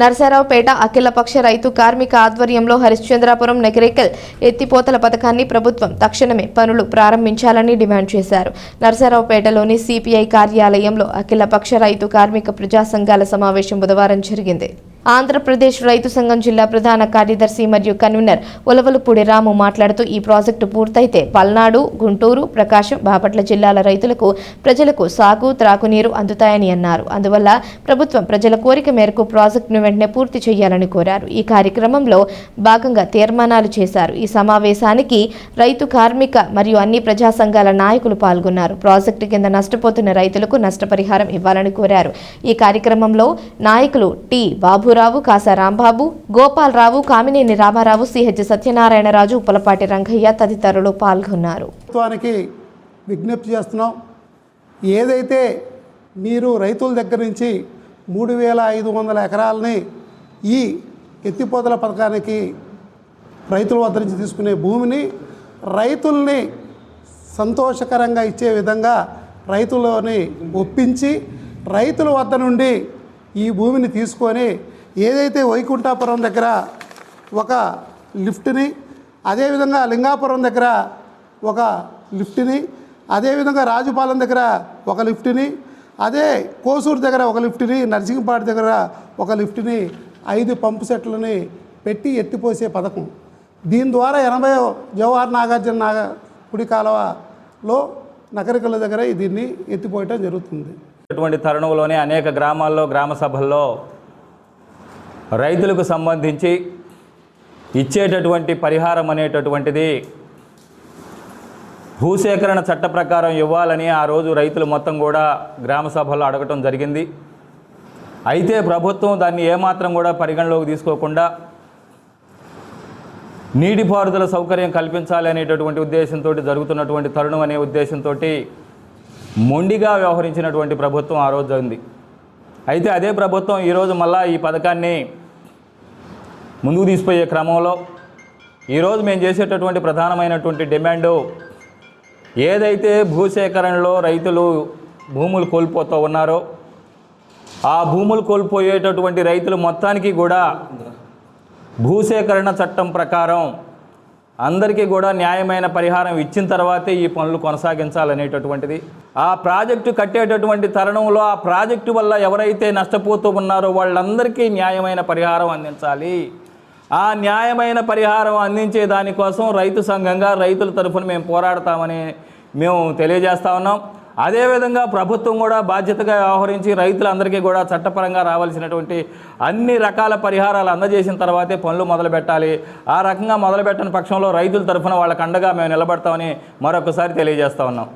నరసరావుపేట అఖిలపక్ష రైతు కార్మిక ఆధ్వర్యంలో హరిశ్చంద్రాపురం నగరికల్ ఎత్తిపోతల పథకాన్ని ప్రభుత్వం తక్షణమే పనులు ప్రారంభించాలని డిమాండ్ చేశారు. నరసరావుపేటలోని సిపిఐ కార్యాలయంలో అఖిలపక్ష రైతు కార్మిక ప్రజా సంఘాల సమావేశం బుధవారం జరిగింది. ఆంధ్రప్రదేశ్ రైతు సంఘం జిల్లా ప్రధాన కార్యదర్శి మరియు కన్వీనర్ ఉలవలపూడి రాము మాట్లాడుతూ ఈ ప్రాజెక్టు పూర్తయితే పల్నాడు గుంటూరు ప్రకాశం బాపట్ల జిల్లాల రైతులకు ప్రజలకు సాగు త్రాగునీరు అందుతాయని అన్నారు. అందువల్ల ప్రభుత్వం ప్రజల కోరిక మేరకు ప్రాజెక్టును వెంటనే పూర్తి చేయాలని కోరారు. ఈ కార్యక్రమంలో భాగంగా తీర్మానాలు చేశారు. ఈ సమావేశానికి రైతు కార్మిక మరియు అన్ని ప్రజా సంఘాల నాయకులు పాల్గొన్నారు. ప్రాజెక్టు కింద నష్టపోతున్న రైతులకు నష్టపరిహారం ఇవ్వాలని కోరారు. ఈ కార్యక్రమంలో నాయకులు టి. బాబు రఘురావు కాసా రాంబాబు గోపాలరావు కామినేని రామారావు సిహెచ్ సత్యనారాయణరాజు ఉప్పలపాటి రంగయ్య తదితరులు పాల్గొన్నారు. ప్రభుత్వానికి విజ్ఞప్తి చేస్తున్నాం. ఏదైతే మీరు రైతుల దగ్గర నుంచి మూడు వేల ఐదు వందల ఎకరాలని ఈ ఎత్తిపోతల పథకానికి రైతుల వద్ద నుంచి తీసుకునే భూమిని రైతుల్ని సంతోషకరంగా ఇచ్చే విధంగా రైతులని ఒప్పించి రైతుల వద్ద నుండి ఈ భూమిని తీసుకొని ఏదైతే వైకుంఠాపురం దగ్గర ఒక లిఫ్ట్ని అదేవిధంగా లింగాపురం దగ్గర ఒక లిఫ్ట్ని అదేవిధంగా రాజుపాలెం దగ్గర ఒక లిఫ్ట్ని అదే కోసూరు దగ్గర ఒక లిఫ్ట్ని నర్సింగ్పాటి దగ్గర ఒక లిఫ్ట్ని ఐదు పంపు సెట్లని పెట్టి ఎత్తిపోసే పథకం. దీని ద్వారా ఎనభై జవహర్ నాగార్జున నాగ కుడి కాలువలో నగరికల దగ్గర దీన్ని ఎత్తిపోయటం జరుగుతుంది. అటువంటి తరుణంలోనే అనేక గ్రామాల్లో గ్రామ సభల్లో రైతులకు సంబంధించి ఇచ్చేటటువంటి పరిహారం అనేటటువంటిది భూసేకరణ చట్ట ప్రకారం ఇవ్వాలని ఆ రోజు రైతులు మొత్తం కూడా గ్రామ సభలో అడగటం జరిగింది. అయితే ప్రభుత్వం దాన్ని ఏమాత్రం కూడా పరిగణలోకి తీసుకోకుండా నీటిపారుదల సౌకర్యం కల్పించాలి అనేటటువంటి ఉద్దేశంతో జరుగుతున్నటువంటి తరుణం అనే ఉద్దేశంతో మొండిగా వ్యవహరించినటువంటి ప్రభుత్వం ఆ రోజు ఉంది అయితే అదే ప్రభుత్వం ఈరోజు మళ్ళా ఈ పథకాన్ని ముందుకు తీసుకుపోయే క్రమంలో ఈరోజు మేము చేసేటటువంటి ప్రధానమైనటువంటి డిమాండు ఏదైతే భూసేకరణలో రైతులు భూములు కోల్పోతూ ఉన్నారో ఆ భూములు కోల్పోయేటటువంటి రైతులు మొత్తానికి కూడా భూసేకరణ చట్టం ప్రకారం అందరికీ కూడా న్యాయమైన పరిహారం ఇచ్చిన తర్వాతే ఈ పనులు కొనసాగించాలనేటటువంటిది. ఆ ప్రాజెక్టు కట్టేటటువంటి తరుణంలో ఆ ప్రాజెక్టు వల్ల ఎవరైతే నష్టపోతూ ఉన్నారో వాళ్ళందరికీ న్యాయమైన పరిహారం అందించాలి. ఆ న్యాయమైన పరిహారం అందించే దానికోసం రైతు సంఘంగా రైతుల తరఫున మేము పోరాడతామని మేము తెలియజేస్తా ఉన్నాం. అదేవిధంగా ప్రభుత్వం కూడా బాధ్యతగా వ్యవహరించి రైతులందరికీ కూడా చట్టపరంగా రావాల్సినటువంటి అన్ని రకాల పరిహారాలు అందజేసిన తర్వాతే పనులు మొదలు పెట్టాలి ఆ రకంగా మొదలుపెట్టని పక్షంలో రైతుల తరఫున వాళ్ళకు అండగా మేము నిలబడతామని మరొకసారి తెలియజేస్తా ఉన్నాం.